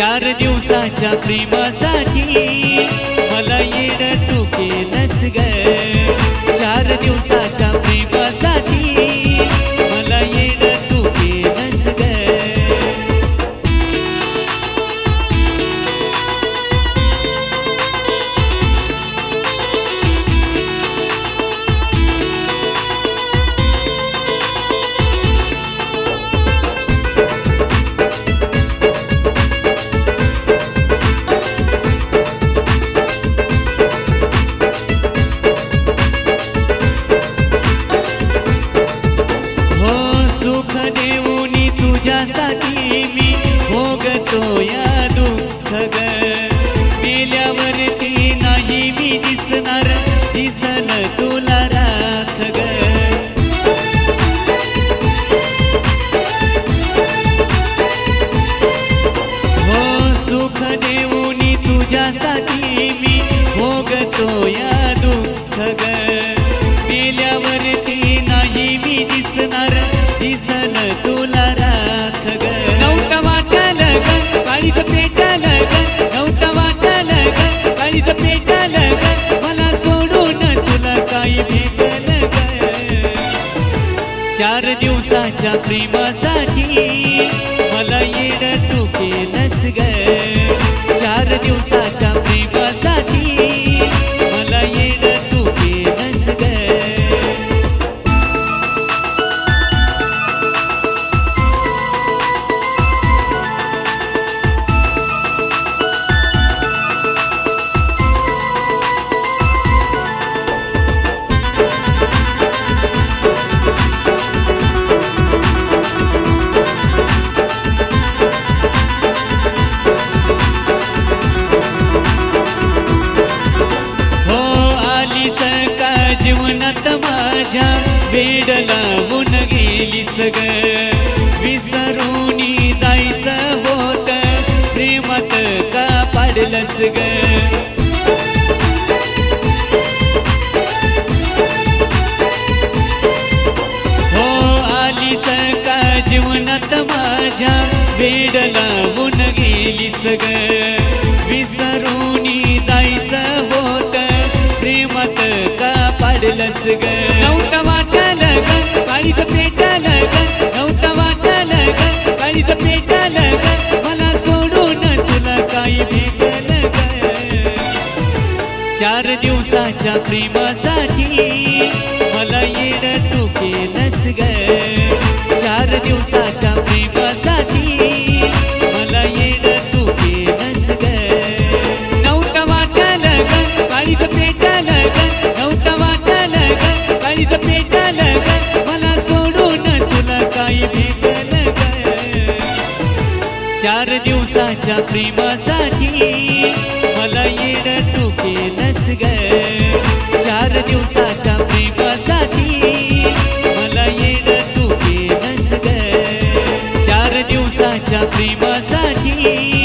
चार दिवसाच्या प्रेमासाठी मला येणं तू केलंस ग. चार दिवसाच्या प्रेमासाठी हो तुझ्यासाठी मी भोगतो या दुःख ग मेल्यावरती नाही मी दिसणार दिसल तुला राख ग हो सुख देऊनी तुझ्यासाठी मी भोगतो या दुःख ग मेल्यावरती नाही मी दिस काळीच पेटलं ग नव्हतं वाटलं ग काळीच पेटलं मला सोडून तुला काही भेटलं ग चार दिवसाच्या प्रेमासाठी मला येणं तू जीवनात माझ्या वेड लावून गेली सग विसरून जायचं होत प्रेमात का पाडलं ग? हो आली का जीवनात माझ्या वेड लावून गेली ग? ग. नव्हतं वाटलं ग काळीच पेटलं ग नव्हतं वाटलं ग काळीच पेटलं ग मला सोडून तुला काही ग. चार दिवसाच्या प्रेमासाठी मला येणार दिवसाच्या प्रेमासाठी मला येणं तू केलंस ग चार दिवसाच्या प्रेमासाठी मला येणं तू केलंस ग चार दिवसाच्या प्रेमासाठी